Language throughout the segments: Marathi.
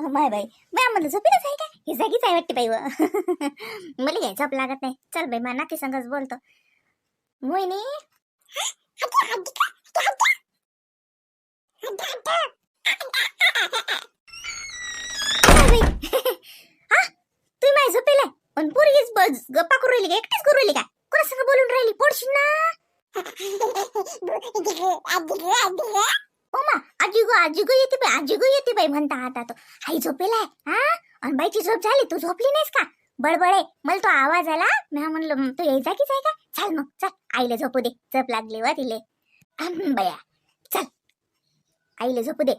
बाय बाई बाय म्हणलं झोपेलच आहे का? ही जागीच आहे वाटते बाई मला घ्यायचं झोप लागत नाही. चल बाई मला नाती संगच बोलतो. मोहिनी? हा? तुम्ही माझी झोपेलाय? पण पोरगीच बस गप्पा करू राहिली का? एकटीच करू राहिली का? कोणा बोलून राहिली? पोडशी ना? ओ मा आजी गो आजी गो येते बाई आजी गो येते बाई म्हणता आता तो. आई झोपेलाय हा? आणि बाईची झोप झाली तू झोपली नाहीस का? बडबडे मला तो आवाज आला. मी म्हणलं तू यायचा कीच जाय का चल मग चल. आईला झोपू दे झोप लागली वा तिले. बया चल. आईला झोपू दे.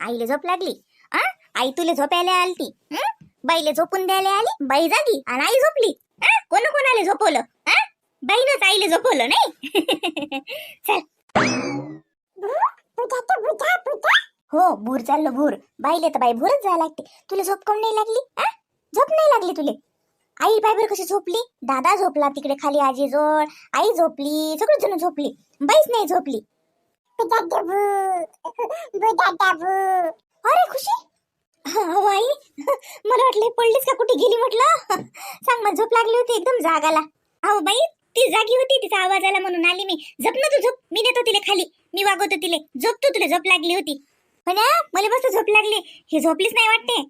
आईला झोप लागली. आ आई तुला झोपायला आलती. बाईला झोपून द्यायला आली बाई जागी आणि आई झोपली. कोण कोणाला झोपवलं? बाईनंच आईला झोपवलं नाही? चल. हो भूर चाललं भूर. बाईले तर बाई भूरच जायला लागते. तुला झोप काऊन नाही लागली? आ? झोप नाही लागली तुले? आई बायबर कशी झोपली? दादा झोपला तिकडे खाली आजी जोड आई झोपली सगळी जण झोपली. बाईच नाही झोपली. अरे खुशी? अहो आई. मला वाटलं पडलीस का कुठे गेली म्हटलं? सांग मला झोप लागली होती एकदम जागाला. अहो बाई ती जागी होती तिचा आवाज आला म्हणून आली मी. झोप ना तू झोप. मी नेतो तिला खाली. मी वागवतो तिले. झोप तू तुला झोप लागली होती. पण मला मस्त झोप लागली. हे झोपलीच नाही वाटते.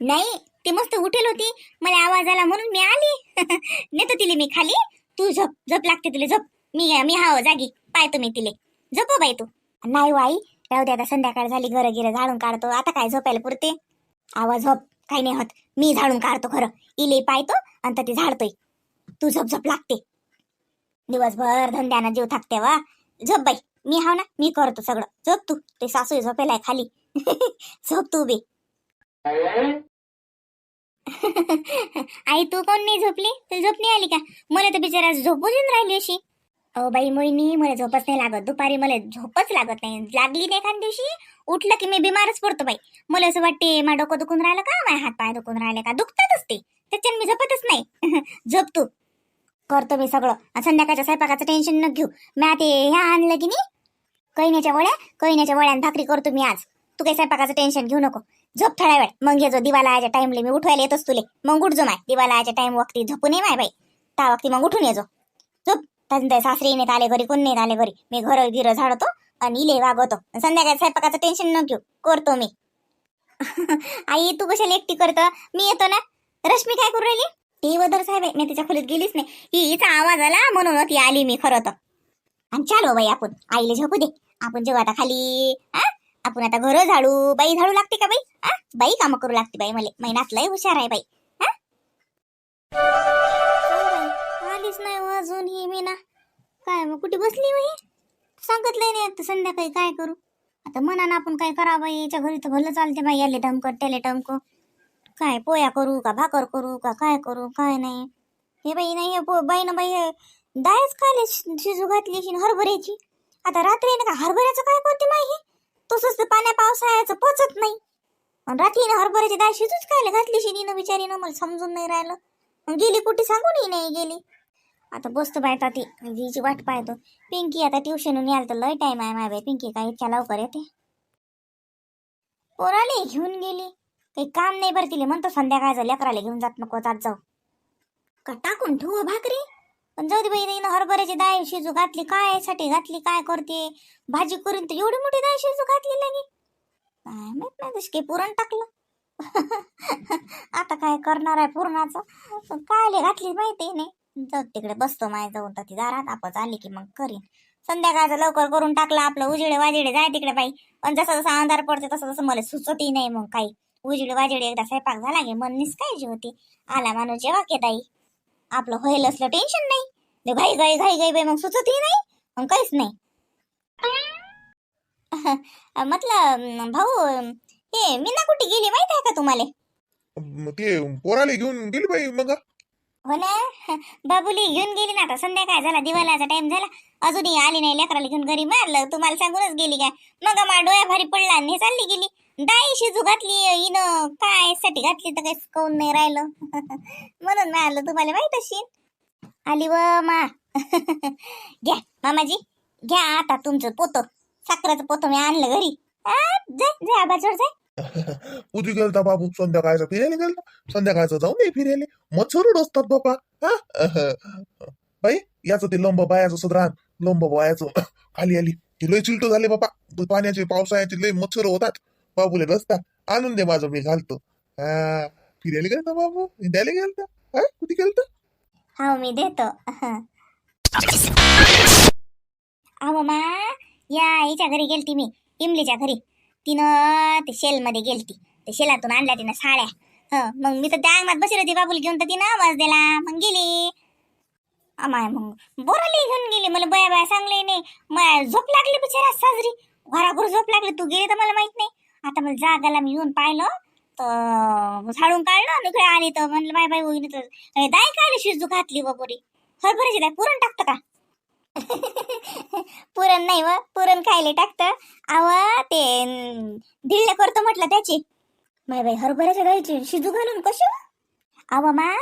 नाही ती मस्त उठेल होती. मला आवाज आला म्हणून मी आली. नेतो तिले मी खाली. तू झोप. झोप लागते तुला. झोप. मी मी हाव जागी. पाय तुम्ही तिले. झोपो हो बाई तू. नाही हो आई. राहू दे आता. संध्याकाळ झाली. घर गिरं झाडून काढतो. आता काय झोपायला पुरते? आवाज झोप. काही नाही होत. मी झाडून काढतो खरं. इले पायतो आणि तर ती झाडतोय. तू झोप झोप लागते. दिवसभर धंद्यानं जीव थाकते वा. झोप बाई मी हाव ना मी करतो सगळं. झोप तू ते सासू झोपेलाय खाली. झोप तू बी. आई तू कोण नाही झोपली? तुला झोप नाही आली का? मला तर बिचारा झोपून राहिली अशी. अहो बाई मोहिनी मला झोपच नाही लागत. दुपारी मला झोपच लागत नाही. लागली नाही एखाद दिवशी उठलं की मी बिमारच पडतो बाई. मला असं वाटते मा डोकं दुखून राहिलं का? माझ्या हात पाय दुखून राहिले का? दुखतातच ते. त्याच्यानं मी झोपतच नाही. झोप तू. करतो मी सगळं. आणि संध्याकाळच्या स्वयंपाकाचं टेन्शन न घेऊ. मी आता ह्या आणलं की नाही? कैन्याच्या वड्या? कैन्याच्या वड्या भाकरी करतो मी आज. तू काही स्वयंपाकाचं टेन्शन घेऊ नको. झोप थोड्या वेळ. मग ये जो दिवाला याच्या टाइमले मी उठवायला येतोच तुले मग उठ जो माय. दिवाला याच्या टाइम वक्ती झोपू नये माय बाई. त्या वक्ती मग उठून ये जो. झोप. त्यानंतर सासरी नेत आले घरी कोण नाही आले घरी? मी घर गिरं झाडतो आणि इले वागवतो. आणि संध्याकाळी स्वयंपाकाचं टेन्शन न घेऊ. करतो मी. आई तू कशाला एकटी करतो? मी येतो ना. रश्मी काय करू राहिली? ती वदर साहेब आहे. मी तिच्या खोलीत गेलीच नाही. हिचा आवाज आला म्हणून ती आली मी खरं तर. आणि चालो बाई आपण. आईला झोपू दे. आपण जेव्हा आता खाली. हा आपण आता घर झाडू. बाई झाडू लागते का बाई? हा बाई कामं करू लागते बाई मला. महिन्यात लय हुशार आहे बाई. आलीच नाही हो अजून ही मी ना. काय मग कुठे बसली हो सांगितलंय नाही आता संध्याकाळी काय करू? आता मनानं आपण काय करावं? याच्या घरी तर भलं चालते बाई. याले टमक त्याले टमक काय पोया करू का भाकर करू का काय करू काय नाही. हे बाई नाही हे पो बाईनं बाई हे डाळच खाली शि- शिजू घातली अशी हरभऱ्याची. आता रात्री ना का हरभऱ्याचं काय करते माही तसंच पाण्या पावसाळ्याचं पोचत नाही. आणि रात्री हरभऱ्याची डाळ शिजूच खायला घातली शिनीनं बिचारीनं मला समजून नाही राहिलं. मग गेली कुठे सांगूनही नाही गेली. आता बसतो बाय ती हिची वाट पाहतो. पिंकी आता ट्युशनहून याल तर लय टाईम आहे माय बाई. पिंकी काय इतक्या लवकर येते? पोराले घेऊन गेली. काही काम नाही बरं तिले. म्हणतो संध्याकाळचं लेकराला घेऊन जात नको जात जाऊ. का टाकून ठेवू भाकरी? पण जाऊ दे बाई तिनं हरभऱ्याची डाळ शिजू घातली. काय साठी घातली? काय करते? भाजी करून तर एवढी मोठी डाळ शिजू घातली लगी काय माहीत नाही तशी काही पुरण टाकलं. आता काय करणार आहे पुरणाचं? काय घातली माहिती नाही. जाऊ तिकडे बसतो माय जाऊन. तर ती दारात आपच आली की मग करीन. संध्याकाळचं लवकर करून टाकलं आपलं. उजेडे वाजेडे जाय तिकडे बाई. पण जसं जसं अंधार पडते तसं तसं मला सुचतही नाही मग काही. उजिडे वाजिडे एकदा स्वयंपाक झाला की मन निसकायची होती. आला माणूस जेव्हा ताई आपलं होईल असलं टेन्शन नाही घाई घाई घाई घाई बाई मग सुचतही नाही मग काहीच नाही. म्हटलं भाऊ हे मीना कुठे गेली माहीत आहे का तुम्हाला? ते पोराला घेऊन गेली बाई मग. हो ना? बाबुली घेऊन गेली ना आता. संध्याकाळ झाला दिवाळाचा टाइम झाला. अजूनही आली नाही. लेकराला घेऊन घरी मारलं. तुम्हाला सांगूनच गेली काय? मग मा डोळ्या भारी पडला आणि चालली गेली. डाळी शिजू घातली इन काय साठी घातली तर काही कोण नाही राहिलं. म्हणून आलं तुम्हाला माहीत असेल आली व मा. घ्या मामाजी घ्या आता तुमचं पोतं. साखरेचं पोतं मी आणलं घरी. आ, जाय जाय आबाजवळ जाय उद्या गेलता बाबू संध्याकाळचं फिरायला गेलता. संध्याकाळचं जाऊ नाही फिरायला. मच्छर असतात बाबा हा? बाई याचं ते लंब बायाचं सदरान लंब बायाचं. खाली आली. ती लय चिलट झाले बाबा पाण्याचे पावसाळ्याचे लय मच्छर होतात. बाबूले रस्ता आणून दे माझं मी घालतो. हा फिरायला गेलता बाबू? हिंडायला गेलता? हा कुठे गेलता? हो मी देतो. अहो मा या हिच्या घरी गेलती मी इमलीच्या घरी. तिनं ते शेलमध्ये गेलती. ते शेलातून आणल्या तिनं साड्या. ह मग मी तर त्या अंगणात बसली होती बाबूल घेऊन तर तिनं आवाज दिला मग गेली. अमाय मग बोराली घेऊन गेली. मला बया बया सांगले नाही. झोप लागली बिचारा साजरी. घराघर झोप लागली. तू गेली तर मला माहीत नाही. आता मला जागाला मी येऊन पाहिलं तर झाडून काढलं इकडे आली. तर म्हणलं बाय बाय होईन तर दाय काय शिजू घातली बपोरी हरभऱ्याची दाय पुरण टाकतं का? पुरण नाही व पुरण खायला टाकतं. आव ते अं, धिल्ले करतो म्हटलं त्याची. माय बाई हरभऱ्याच्या दाईची शिजू घालून कशी आव मा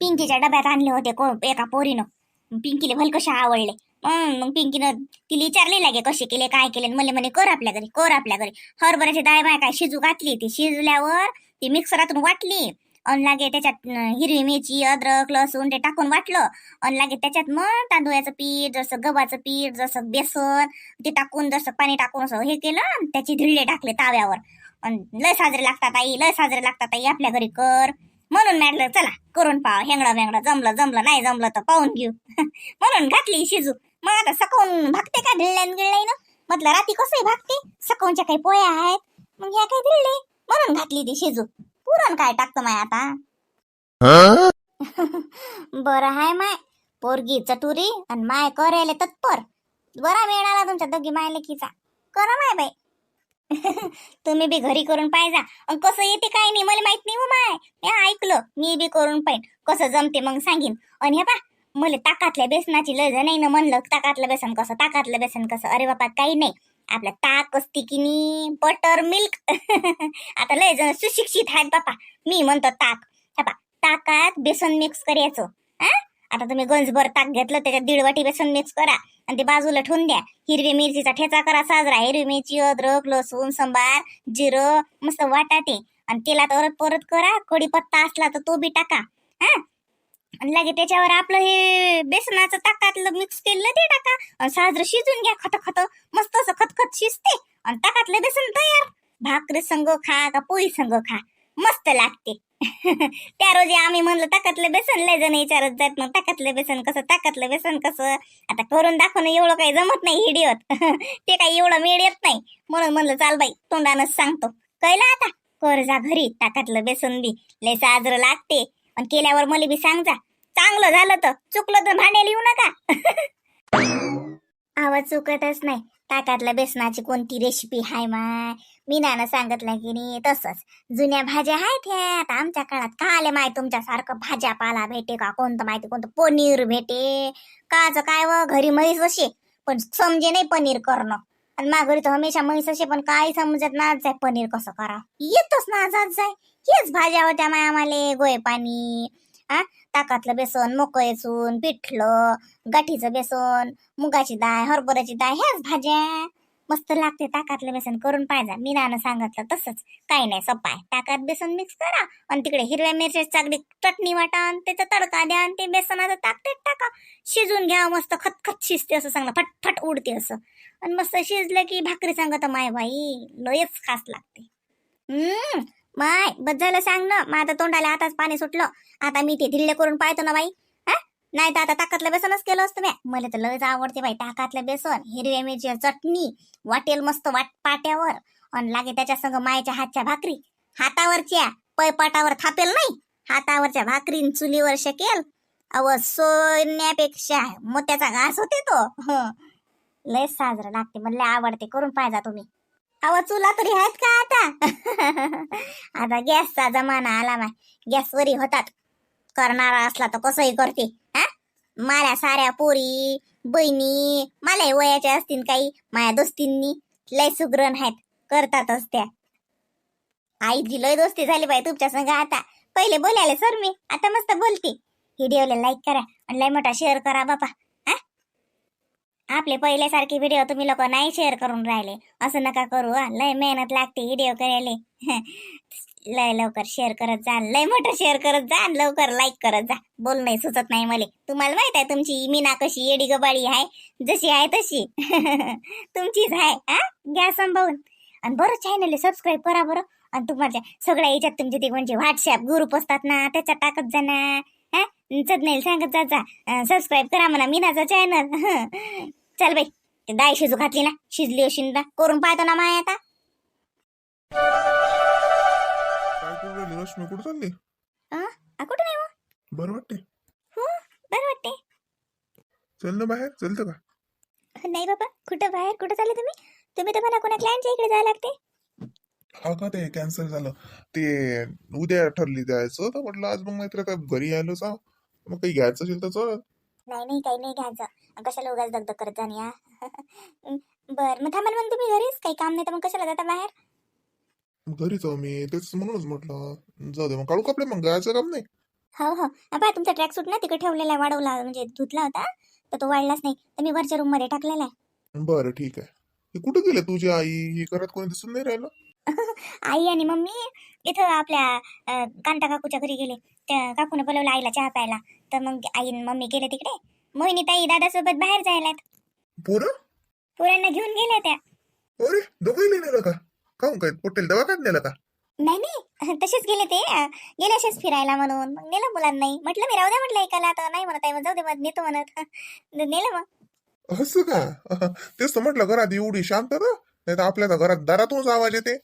पिंकीच्या डब्यात आणले होते को एका पोरीनं. पिंकीले भल कशा आवडले. मग पिंकीनं तिला विचारले लागे कसे केले काय केले मला म्हणे कर आपल्या घरी कर आपल्या घरी. हरभऱ्याची डाळ बाय काय शिजू घातली ती शिजल्यावर ती मिक्सरातून वाटली अन लागे त्याच्यात हिरवी मिरची अद्रक लसूण ते टाकून वाटलं अन लागे त्याच्यात मग तांदूळाचं पीठ जसं गव्हाचं पीठ जसं बेसन ते टाकून जसं पाणी टाकून असं हे केलं अन त्याचे धिरले टाकले ताव्यावर. अन लय साजरे लागतात आई लय साजरे लागतात आई आपल्या घरी कर. म्हणून म्हटलं चला करून पाव हेंगडा वेंगडा जमलं जमलं नाही जमलं तर पाहून घेऊ. म्हणून घातली शिजू. मग आता सकाळून भागते का धिरल्यान गिळल्यान म्हटलं राती कसंही भागते सकाळच्या काही पोया आहेत मग ह्या काही धिरले म्हणून घातली ती शिजू. पुरण काय टाकतं माय आता? बरं हाय माय पोरगी चटुरी आणि माय करायला तत्पर. बरा मिळाला तुमच्या दोघी माय लेकीचा करा माय बाई. तुम्ही बी घरी करून पाहिजा. आणि कसं येते काय नाही मला माहीत नाही हो माय. मी ऐकलं मी बी करून पाहिन. कसं जमते मग सांगीन. आणि हे पा मला ताकातल्या बेसनाची लय नाही ना म्हणलं ताकातलं बेसन कसं ताकातलं बेसन कसं? अरे बापा काही नाही. आपलं ताक असते की नी बटर मिल्क आता लय जण सुशिक्षित आहेत बापा. मी म्हणतो ताक. बापा ताकात बेसन मिक्स करायचं. हा? आता तुम्ही गंजभर ताक घेतलं त्याच्यात दीड वाटी बेसन मिक्स करा. आणि ते बाजूला ठेवून द्या. हिरवी मिरचीचा ठेचा करा साजरा. हिरवी मिरची अद्रक लसूण संबार जिरं मस्त वाटा ते आणि तेलात परत परत करा. कढीपत्ता असला तर तो बी टाका. हा? आणि लगे त्याच्यावर आपलं हे बेसनाचं ताकातलं मिक्स केलेलं ते टाका. आणि साजरं शिजून घ्या खत खत मस्त असं खतखत शिजते. आणि ताकातलं बेसन तयार. भाकरी संग खा का पोळी संग खा. मस्त लागते. त्या रोजी आम्ही म्हणलं ताकातलं बेसन लय जण विचारत जात मग ताकातलं बेसन कसं? ताकातलं बेसन कसं? आता करून दाखवणं एवढं काही जमत नाही हिडिओत ते काही एवढं मेळ येत नाही. म्हणून म्हणलं चाल बाई तोंडानच सांगतो. कळलं आता? कर जा घरी ताकातलं बेसन बी. लय साजरं लागते. आणि केल्यावर मला बी सांग जा. चांगलं झालं तर. चुकलं तर भांडे येऊ नका. आवाज चुकतच नाही. ताकातल्या बेसनाची कोणती रेसिपी हाय माय? मी नानं सांगितलं की नाही तसंच. जुन्या भाज्या आहेत ह्या. आता आमच्या काळात का आले माय तुमच्यासारखं भाज्यापाला भेटे का? कोणतं माहिती कोणतं पनीर भेटे? काच काय व? घरी म्हैस असे पण समजे नाही पनीर करणं. आणि माघारी तर हमेशा म्हैस असे पण काही समजत ना जाय पनीर कसं करा येतच ना जात जाय. हेच भाज्या होत्या माय आम्हाला गोय पाणी आ? ताकातलं बेसन मोकळे चून पिठलं गाठीचं बेसन मुगाची डाळ हरभऱ्याची डाळ ह्याच भाज्या. मस्त लागते ताकातलं बेसन करून पाहिजे मी नानं सांगितलं तसंच. काही नाही सोपा आहे ताकात बेसन मिक्स करा. आणि तिकडे हिरव्या मिरच्या चांगली चटणी वाटा आणि त्याचा तडका द्या आणि ते बेसनाचं ताकते टाका. शिजून घ्या मस्त खतखत शिजते असं सांगलं फटफट उडते असं. आणि मस्त शिजलं की भाकरी सांगत माय बाई लयच खास लागते. हम्म माय बस झालं सांग ना. मग आता तोंडाला आताच पाणी सुटलं. आता मी ते धिल्ले करून पाहतो ना बाई. हा? नाही तर आता ताकातलं बेसनच केलं असतं म्या. मला तर लयच आवडते बाई ताकातलं बेसन हिरव्या मिरची चटणी वाटेल मस्त वाट पाट्यावर. आणि लागे त्याच्या संग मायाच्या हातच्या भाकरी. हातावरच्या पयपाटावर थापेल नाही. हातावरच्या भाकरी चुलीवर शकेल. अव सोन्यापेक्षा मोत्याचा घास होते तो. लय साजरं लागते म्हणले लय आवडते. करून पाहिजा तुम्ही. अव चुला तरी आहेत का आता? आता गॅसचा जमाना आला माय गॅसवरी होतात. करणारा असला तर कसंही करते. हा? माऱ्या साऱ्या पोरी बहिणी मला वयाच्या असतील काही माया दोस्तींनी लय सुग्रण आहेत. करतातच त्या. आईची लय दोस्ती झाली बाई तुमच्या संग आता. पहिले बोलायला सर मी आता मस्त बोलते. व्हिडिओला लाईक करा आणि लय मोठा शेअर करा बापा. आपले पहिल्यासारखे व्हिडिओ तुम्ही लोक नाही शेअर करून राहिले. असं नका करू लय मेहनत लागते व्हिडिओ करायला. लय लवकर शेअर करत जा. लय मोठं शेअर करत जा लवकर लाईक करत जा. बोल नाही सुचत नाही मला. तुम्हाला माहीत आहे तुमची मीना कशी येडी गबाळी आहे? जशी आहे तशी. तुमचीच आहे हा? घ्या सांभाळून आणि बरं चॅनल सबस्क्राईब करा बरं. आणि तुम्हाला सगळ्या याच्यात तुमचे ते म्हणजे व्हॉट्सअप ग्रुप असतात ना त्याच्यात टाकत जा ना. हा? नाही सांगत जा जा. सबस्क्राईब करा म्हणा मीनाचा चॅनल चल बाई ते डाळ शिजू घातली ना शिजली अशी ना करून पाहतो ना माय आता. काय करू राहिली रश्मी कुठं चालली? आ, कुठं नाही हो? बरं वाटते हो बरं वाटते चल ना बाहेर चलतं का? नाही बाबा कुठं बाहेर कुठं चालले तुम्ही? तुम्ही तर म्हणा कोणा क्लायंटच्या इकडे जायला लागते हा का ते कॅन्सल झालं? ते उद्या ठरली जायचं तर म्हटलं आज मग माहिती आता घरी आलो सा मग काही घ्यायचं असेल तर चल. नाही नाही काही नाही घ्यायचं. कशाला उगाच दगदग करत जाण या. बर मग थांबा ना मग तुम्ही घरीच? काही काम नाही तर मग कशाला जाता बाहेर? घरी जाऊ मी. तेच म्हणूनच म्हटलं. जाऊ दे मग. काढू कपडे मग? गायचं काम नाही? हो हो. बा तुमचा ट्रॅक सूट ना तिकडे ठेवलेला आहे वाढवला म्हणजे धुतला होता. तर तो वाढलाच नाही. तर मी वरच्या रूममध्ये टाकलेला आहे. बरं ठीक आहे. हे कुठं गेले तुझी आई? ही करत कोणी दिसून नाही राहिलं? आई आणि मम्मी इथं आपल्या अं, कांता काकूच्या घरी गेले. त्या काकूने बोलवलं आईला चहा प्यायला. तर मग आई मम्मी गेले तिकडे. मोहिनी ताई दादासोबत बाहेर जायला पोरं? पोरांना घेऊन गेल्या त्या. अरे दोघंही नेलं का? काहून काय? पोटेल दवाखान्यात नेलं का? नाही नाही. तसेच गेले ते. गेले असेच फिरायला म्हणून. मग नेलं मुलांना. नाही म्हटलं मी राहू द्या म्हटलं ऐकायला तर नाही म्हणत आहे मग जाऊ दे मग. नेतो म्हणत. नेलं मग. असं का? तेच तर म्हटलं घरात एवढी शांतता? नाही तर आपल्या तर घरात दारातूनच आवाज येते.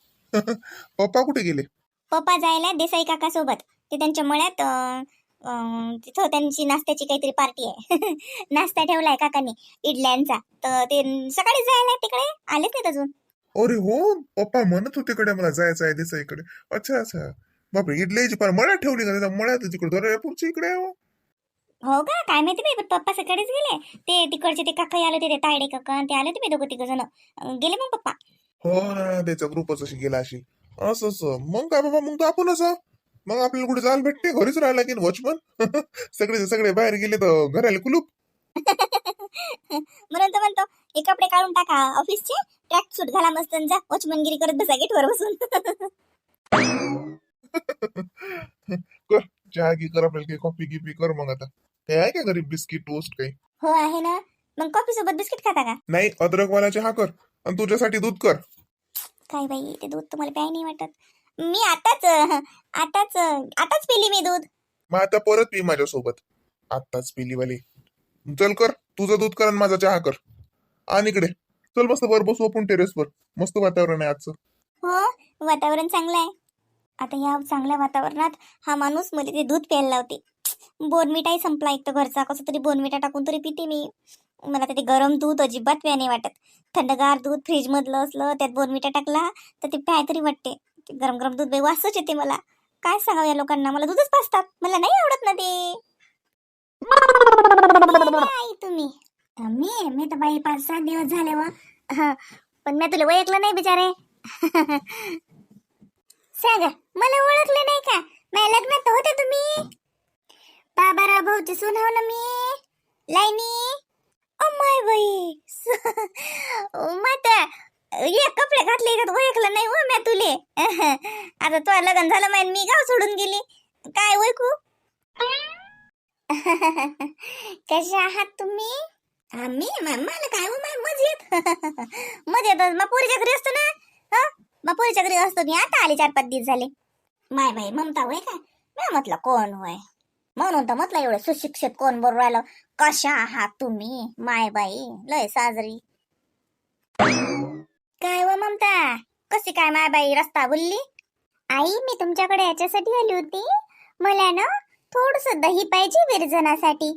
पप्पा कुठे गेले? पप्पा जायला देसाई काका सोबत ते त्यांच्या मळ्यात तिथं त्यांची नाश्त्याची काहीतरी पार्टी आहे. नाश्ता ठेवलाय काकांनी इडल्यांचा. तर ते सकाळी जायला तिकडे? आलेच नाहीत अजून? अरे हो पप्पा म्हणत होते कडे मला जायचं आहे दिसा इकडे. अच्छा अच्छा. बापरे इडल्याची पण मळ्यात ठेवली का? मळ्यात तिकडे दर्यापूरच्या इकडे आहे हो. हो का? काय माहिती बाई पण पप्पा सकाळीच गेले. ते तिकडचे ते काका आले होते ते तायडे काका आणि ते आले होते बाई दोघं तिघ जण. गेले मग पप्पा. हो ना त्याचा ग्रुपच अशी गेला अशी. असं असं. मग काय बाबा मग तर आपणच आहो. मग आपल्याला कुठे जायला भेटते घरीच राहायला की वॉचमन. सगळे सगळे बाहेर गेले तर घराला कुलूप. म्हणून तर म्हणतो हे कपडे काढून टाका ऑफिसचे ट्रॅक सूट घाला मस्त जा. वॉचमनगिरी करत बसा गेटवर बसून. कर चहा की कर आपल्याला काही कॉफी गिफी कर मग आता. हे आहे का घरी बिस्किट टोस्ट काही? हो आहे ना. मग कॉफी सोबत बिस्किट खाता का? नाही अद्रकवाला चहा कर. आणि तुझ्यासाठी दूध कर. काय बाई ते दूध तुम्हाला प्याय नाही वाटत. मी आताच आताच आताच पिली मी दूध. मग आता परत पी माझ्यासोबत. आत्ताच पिली वाली. चल कर तुझं दूध कर आणि माझा चहा कर. आणि इकडे. चल मस्त वर बसू आपण टेरेसवर मस्त वातावरण आहे आजचं. हो वातावरण चांगलं आहे. आता या चांगल्या वातावरणात हा माणूस मला ते दूध प्यायला लावते. बोनमिठाही संपला एक तर घरचा. कसं तरी बोनमिठा टाकून तरी पिते मी. मला तर ते गरम दूध अजिबात प्याय नाही वाटत. थंडगार दूध फ्रीजमधलं असलं त्यात बोनमिठा टाकला तर ते प्याय तरी वाटते. ते गरम गरम दूध बाई वासच येते मला. काय सांगावं या लोकांना? मला दूधच पाचतात मला नाही आवडत ना ते. तुम्ही? मी मी तर बाई पाच सात दिवस झाले व. पण मी तुला ओळखलं नाही बिचारे. सांगा मला ओळखलं नाही का? माझ्या लग्नात होते तुम्ही? बाबाराव भाऊची सून हो ना मी. लाईनी. ओ माय बाई. माता. ये कपडे घातले तर ओळखलं नाही हो म्या तुले. आता तुझं लग्न झालं माहिती मी गाव सोडून गेली. काय ओळखू? कशा आहात तुम्ही? आम्ही? मला काय हो माय मजेत. मजेत. मग पोरीच्या घरी असतो ना? मग पोरीच्या घरी असतो मी. आता आले चार पाच दिवस झाले. माय बाई ममता होय काय मी म्हटलं कोण होय? म्हणून तर म्हटलं एवढं सुशिक्षित कोण बरोबर राहिलं? कशा आहात तुम्ही माय बाई? लय साजरी. काय व ममता? कशी काय माय बाई रस्ता बोलली? आई मी तुमच्याकडे याच्यासाठी आली होती. मला ना थोडस दही पाहिजे विरजनासाठी.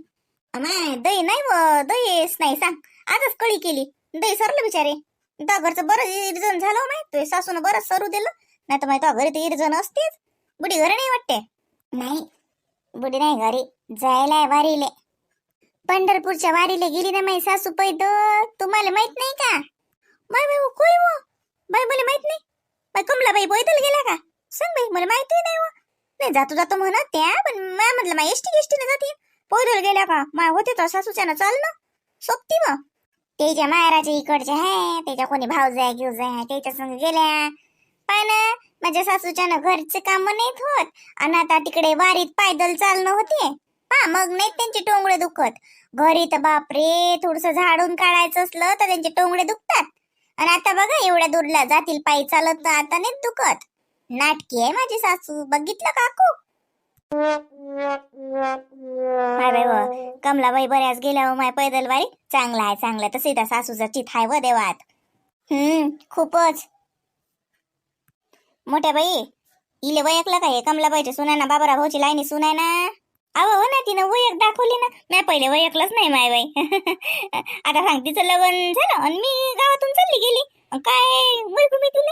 माय दही नाही व दहीच नाही सांग. आजच कळी केली. दही सरलं बिचारे. दागरचं घरचं बरं इर्जन झालं हो माय. तुझ्या सासून बरंच सरू दिलं. नाही तर माहिती घरी तर इरजण असतेच. बुडी घरी नाही वाटते? नाही. बुडी नाही घरी. जायला वारीले. पंढरपूरच्या वारीले गेली ना माई सासू पैद तुम्हाला माहीत नाही का? बाय बाय हो, कोई वो? बाई मला माहीत नाही. बाई कमलाबाई पैदल गेला का? सांग बाई मला माहिती नाही वो. नाही जातो जातो म्हणत त्या पण माय म्हटलं मा एसटी एसटीने जाते. पैदल गेल्या का? मा होते तर सासूच्यानं चाल ना सोबती मग. त्याच्या मायराच्या इकडच्या आहे त्याच्या कोणी भावजाय घेऊजाय आहे त्याच्या संग गेल्या. पण माझ्या सासूच्यानं घरचे काम नाहीत होत. आणि आता तिकडे वारीत पायदल चालणं होते. हा मग नाहीत त्यांचे टोंगळे दुखत. घरी तर बापरे थोडस झाडून काढायचं असलं तर त्यांचे टोंगळे दुखतात. आणि आता बघा एवढ्या दूरला जातील पायी चालत तर आता नाही दुखत. नाटकी आहे माझी सासू बघितलं काकू? बाई व कमलाबाई बऱ्याच गेल्या हो माय पैदल बाई चांगला आहे चांगला तसे त्या सासूचा चित आहे व देवात. हम्म खूपच. मोठ्या बाई इले वयकलं काय कमलाबाईच्या सुनाना? बाबारा भाऊची लाईनी सुनाय ना अहो हो ना तिनं वयक दाखवली ना. मी पहिले वयकलंच नाही माय बाई. आता सांग तिचं लग्न झालं आणि मी गावातून चालली गेली. काय वैकू मी तिला?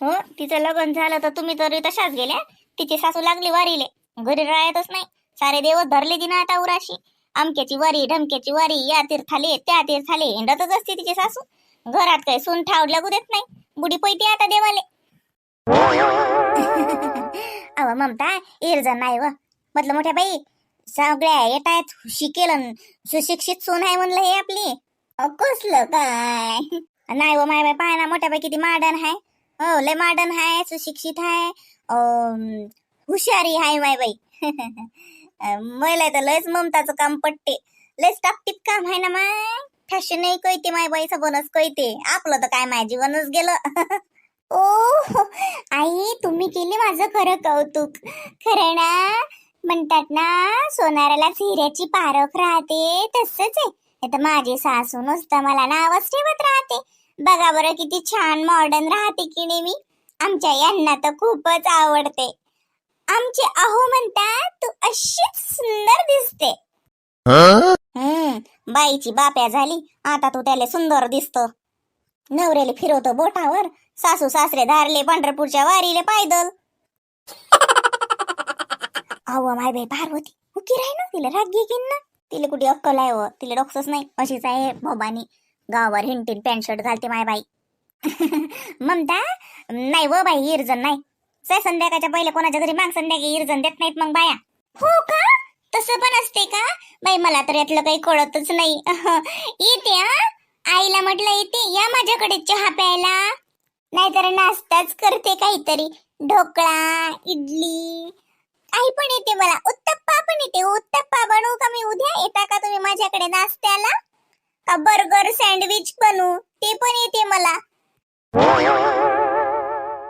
हो तिचं लग्न झालं तर तुम्ही तरी तशाच गेल्या. तिची सासू लागली वारीले. घरी राहतच नाही. सारे देव धरले तिनं आता उराशी. अमक्याची वारी ढमक्याची वारी या तीर्थाले त्या तीर्थाले हिंडतच असते तिची सासू. घरात काही सून ठाव लागू देत नाही. बुडी पैती आता देवाले. अव ममता इरजण नाही व. म्हटलं मोठ्या बाई. सगळ्या येतायत शिकेल अन सुशिक्षित सून आहे म्हणलं हे आपली. अ, कसलं काय? नाही व माय बाई पाय ना मोठ्या बाई किती माडन आहे हो लय माडन आहे सुशिक्षित आहे अं, हुशारी आहे माय बाई. मला तर लयच ममताचं काम पटते. लयच टापटीप काम आहे ना माय. फॅशन कळते माय बाई सबनच कळते. आपलं तर काय माय जीवनच गेलं. ओ आई तुम्ही केले माझं खरं कौतुक. खरं ना? म्हणतात ना सोनाराला हिऱ्याची पारख राहते तसंच आहे. तर माझी सासू नुसतं मला नावच ठेवत राहते. बघा बरं किती छान मॉडर्न राहते की नाही मी. आमच्या यांना तर खूपच आवडते. आमचे अहो म्हणतात तू अशीच सुंदर दिसते. हम्म बाईची बाप्या झाली. आता तू त्याला सुंदर दिसतो. नवरेले फिरवतो बोटावर. सासू सासरे धारले पंढरपूरच्या वारीले पायदल. अहो माय बाई पार्वती हुकी राही ना तिला राग घेईन ना. तिला कुठे अक्कल आहे व तिला डोक्सच नाही. अशीच आहे भोबानी. गावावर हिंटीन पॅन्ट शर्ट घालते माय बाई. ममता नाही व बाई इरजन नाही. साय संध्याकाळच्या पहिले कोणाच्या घरी माग संध्याकाळी इरजन देत नाहीत मग बाया. हो का? तसं पण असते का? बाई मला तर यातलं काही कळतच नाही. येते आईला म्हटलं येते या माझ्याकडे चहा प्यायला. नाहीतर नाश्ताच करते काहीतरी. ढोकळा इडली काही पण येते मला. उत्तप्पा पण येते. उत्तप्पा बनवू का मी उद्या? येता का तुम्ही माझ्याकडे नाश्त्याला? का बर्गर सँडविच बनवू? ते पण येते मला.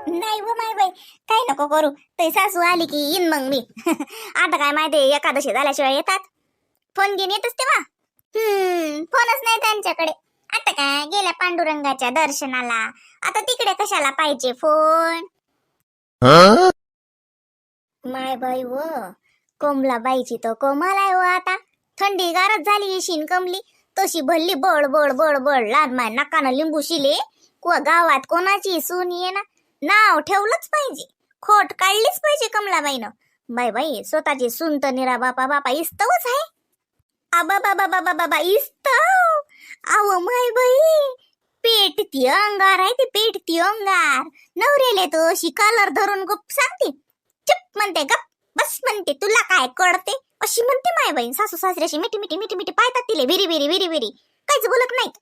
नाही व माय बाई. काय नको करू. ते सासू आली की येईन मग मी. आता काय माहिती एकादशी झाल्याशिवाय येतात. फोन घेऊन येतच तेव्हा? हम्म फोनच नाही त्यांच्याकडे. आता काय? गेल्या पांडुरंगाच्या दर्शनाला. आता तिकडे कशाला पाहिजे फोन? माय बाई व. कोमला बाईची तो कोमल आहे व आता. थंडी गारच झाली येशीन कमली. तशी भल्ली बड बड बड बड लहान माय नाकानं लिंबू शिले. कुवा गावात कोणाची सून ये ना नाव ठेवलंच पाहिजे. खोट काढलीच पाहिजे कमलाबाईनं बाई बाई स्वतःची सून तर निरा बापा बापा इस्तवच आहे. आबा बाबा बाबा बाबा इस्तव. आव माय बाई पेटती अंगार आहे ते पेटती अंगार. नवरेले तो अशी कलर धरून गप सांगते. चुप म्हणते गप बस म्हणते तुला काय कळते? अशी म्हणते माय बहीण सासू सासऱ्याशी मिठी मिठी मिठी मिठी पाहतात तिले विरी विरी विरी विरी. काहीच बोलत नाहीत.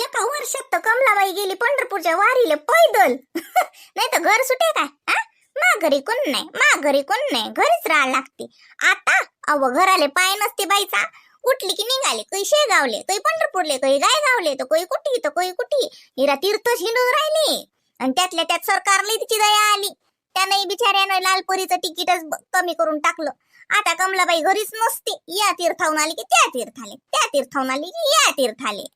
एका वर्षात तर कमलाबाई गेली पंढरपूरच्या वारीले पैदल. नाही तर घर सुटे काय? हा मा घरी कोण नाही मा घरी कोण नाही घरीच राहायला लागते. आता अव घराले पाय नसते बाईचा. उठली की निघाले काही शेगावले काही पंढरपूरले काही गायगावले तर कोई कुठी तर कोई कुठी. हिरा तीर्थ हिंडून राहिली. आणि त्यातल्या त्यात सरकारला तिची दया आली. त्याने बिचाऱ्यानं लालपुरीचं तिकीटच कमी करून टाकलं. आता कमलाबाई घरीच नसते. या तीर्थावून आली की त्या तीर्थाले त्या तीर्थावून आली की या तीर्थाले.